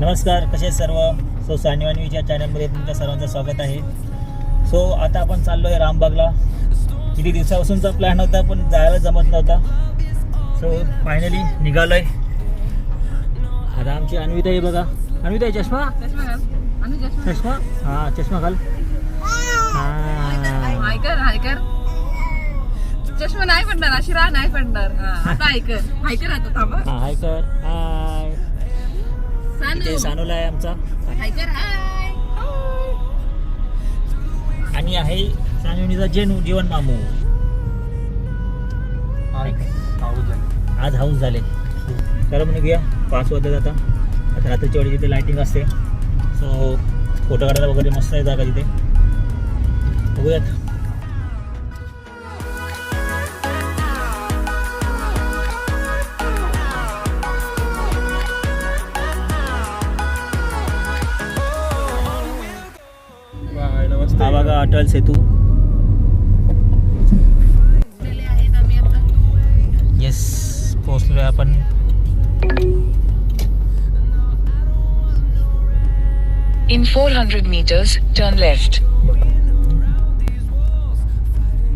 नमस्कार कसे सर्व? सो सानिवानीच्या चॅनलमध्ये तुमच्या सर्वांचं स्वागत आहे. सो आता आपण चाललो आहे रामबागला. किती दिवसापासूनचा प्लॅन होता पण जायला जमत नव्हता. सो फायनली निघालो आहे आता आमची अन्विताई बघा. अन्विताई चष्मा? चष्मा हां चष्मा घाल. हां. चष्मा नाही पडणार अशी राह नाही पडणार. हा, आता हायकर हायकर आता थांबा हां हाय कर. हाय. इथे सानू सानूला आहे आमचा. हाय आणि आहे सानवीचा जेनू जीवन मामू. आज हाऊस झाले. तर मग निघूया. पाच वाजता आता आता रात्रीच्या वेळी तिथे लाईटिंग असते. सो फोटो काढायला वगैरे मस्त आहे जागा तिथे. बघूयात. अटल सेतू. येस पोहोचलोय आपण. In 400 meters, turn left.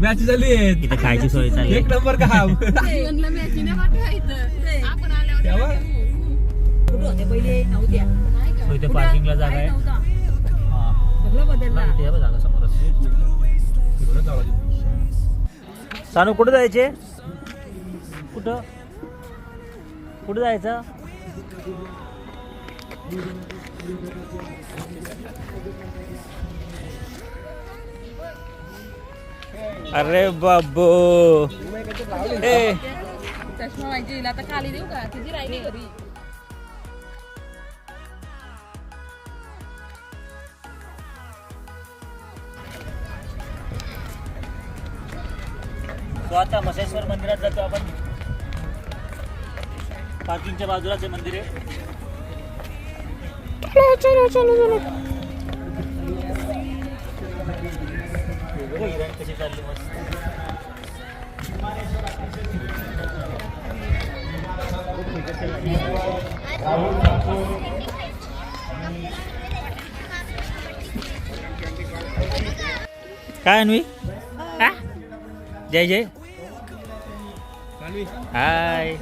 Match झाली. इथे खायची सोय चालली एक आहे. नंबर का हा? इथे पार्किंगला जागा आहे. हा. सानू कुठं जायचे कुठं कुठं जायचं अरे बाबू ए चष्मा माझी हिला आता खाली देऊ का तिची राहिली घरी तो आता मसेश्वर मंदिरात जातो आपण. पार्किंगच्या बाजूलाच आहे मंदिर आहे. कशी चालली मस्त. काय अन्वी? हा? जय. जय हाय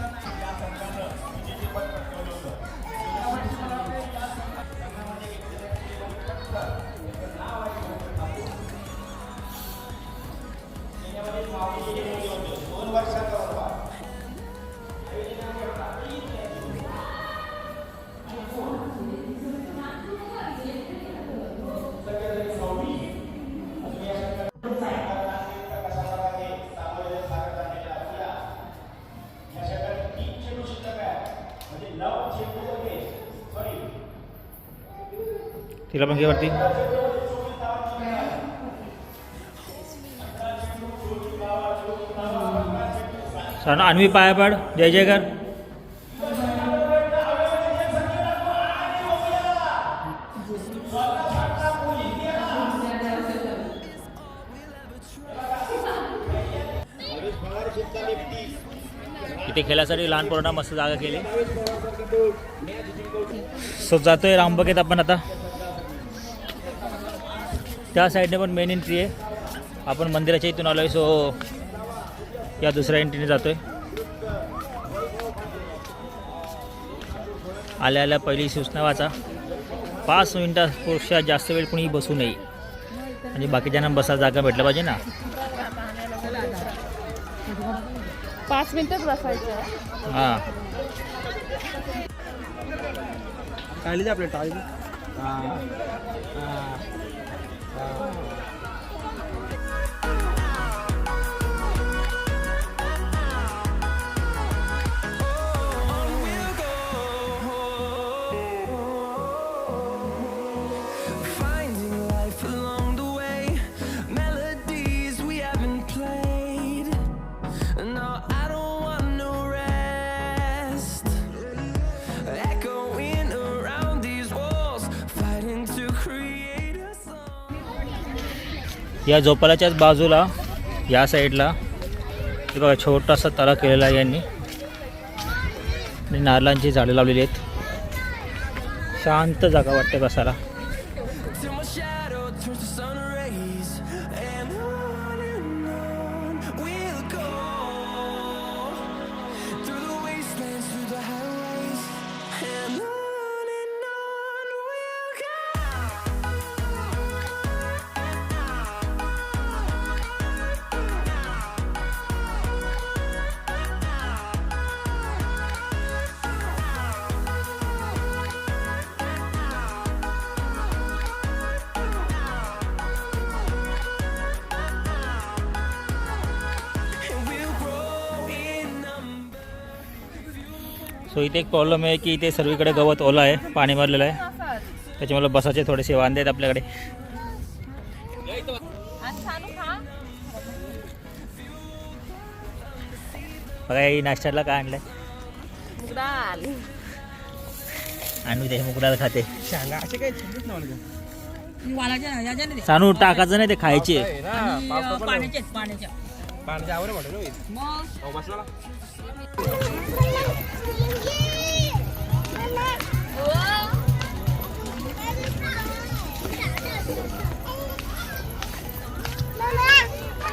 तिला पण घे वरती सण अन्वी पाया जय जय कर इथे खेळासाठी लहान पोरांना मस्त जागा केली. सो जातोय रामबगेत आपण आता. त्या साईडने पण मेन एंट्री आहे. आपण मंदिराच्या इथून आलो आहे सो या दुसऱ्या एंट्रीने जातोय. आल्या आल्या पहिली सूचना वाचा. पाच मिनिटापेक्षा जास्त वेळ कोणी बसू नये. म्हणजे बाकीच्यांना बसा जागा भेटला पाहिजे ना. पाच मिनिटच बसायचं. हां. टाळी. आपल्या टाळी Oh. या झोपाळ्याच्याच बाजूला या साईडला हे बघा छोटासा तळा केलेला आहे यांनी. आणि नारळांची झाडं लावलेली आहेत. शांत जागा वाटते बसायला. सो इथे एक प्रॉब्लेम आहे की इथे सर्वीकडे गवत ओला आहे पाणी मारलेलं आहे. त्याच्यामुळे बसाचे थोडेसे वांदे आहेत आपल्याकडे. बघा ही नाश्त्याला काय आणलंय? मुगडाल आणि ते मुगडाळ खाते. शांगा असे काही चिंतित नव्हतं सानू टाकायचं नाही ते खायचे. पाण्याचे आवर वाटेल हो बसला.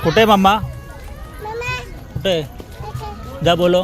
कुठे आहे मम्मा कुठे? आहे? जा बोलो.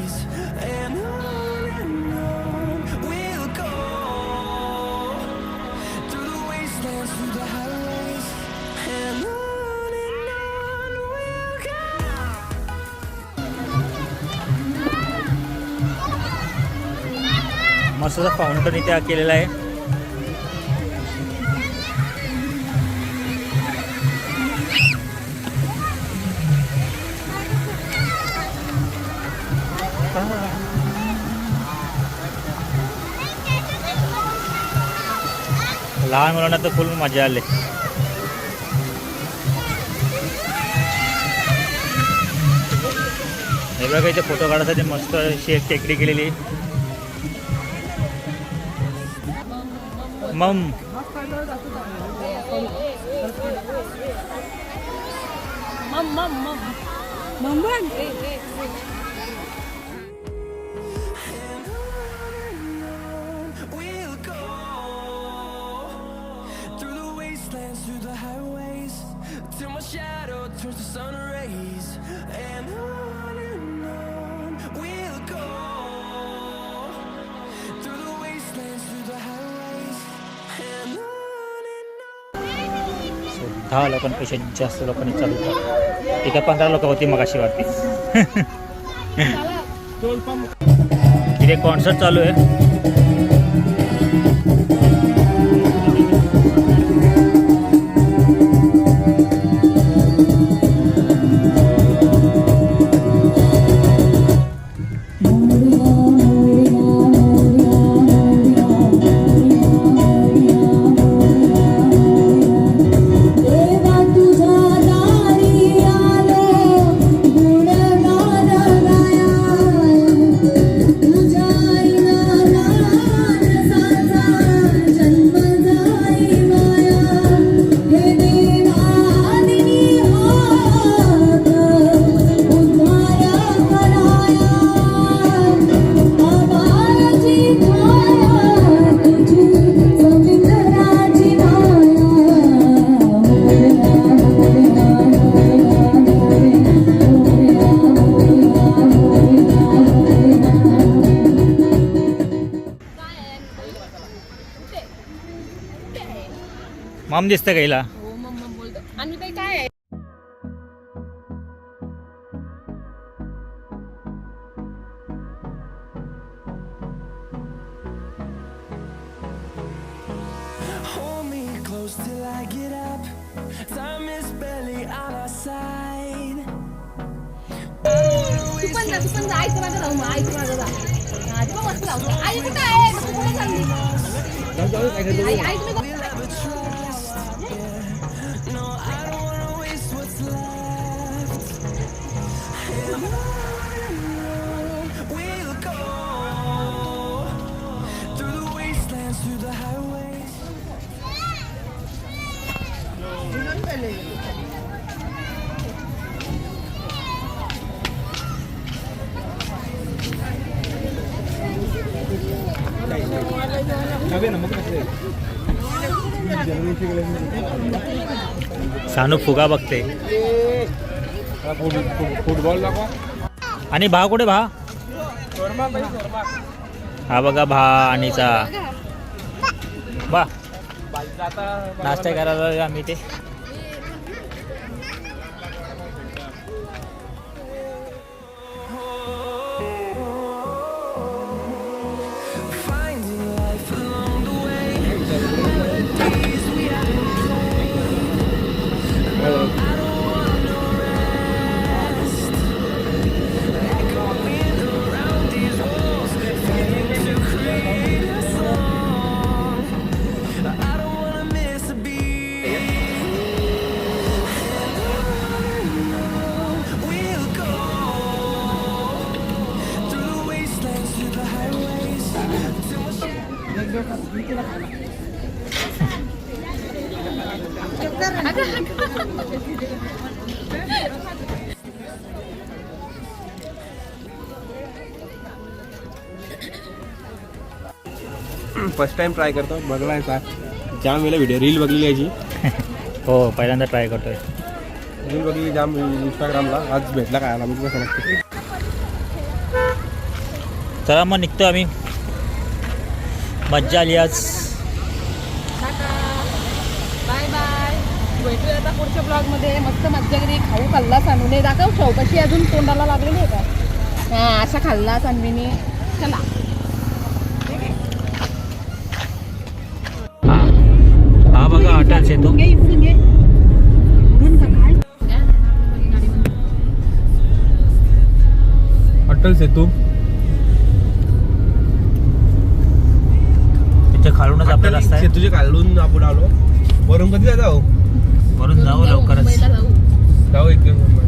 मस्त फाउंटन इथे केलेला आहे. लहान मुलांना तर फुल मजा आली. हे बघा इथे फोटो काढायसाठी मस्त अशी एक टेकडी केलेली. Mum. Mum, mum, mum. Mum, mum. Through the highways, till my shadow turns to sun rays. दहा लोकांपेक्षा जास्त लोकांनी चालू केलं एका पंधरा लोक होती मग अशी वाटते इथे कॉन्सर्ट चालू आहे. काम दिसतं काहीला हो मम्मा बोलतो. आणि बाई काय आहे? Till I get up. Time is barely on our side. तू पण जा तू पण जा. ऐक माझं राहू ऐक माझं जा तू पण मस्त राहू. आई कुठं आहे? तू कुठे चालली आई ऐक मी सानू फुगा बघते. फुटबॉल आणि भा कुठे भा हा बघा भा आणीचा. बा. नाश्ता करायला आम्ही ते फर्स्ट टाइम ट्राय करतो. बघलायचा जाम वेळेला व्हिडिओ रील बघलेली याची हो पहिल्यांदा ट्राय करतोय. रील बघलेली जाम इंस्टाग्रामला आज भेटला काय आला म्हणजे कसं चला मग निघतो आम्ही. मज्जा आली आज बाय बाय. भेटूया आता पुढच्या ब्लॉगमध्ये मस्त मज्जागिरी खाऊ खाल्ला सानूने दाखव चौकशी अजून तोंडाला लागलेली आहे का? हा असा खाल्ला सानवीने चला. हा. हा बघा अटल सेतू. घे इथून घे. म्हणून का काय अटल सेतू. रस्ता आहे. तुझे कालून आपण आलो. वरून कधी जाऊ हो? वरून जाऊ लवकरच. जाऊ. एक दिवस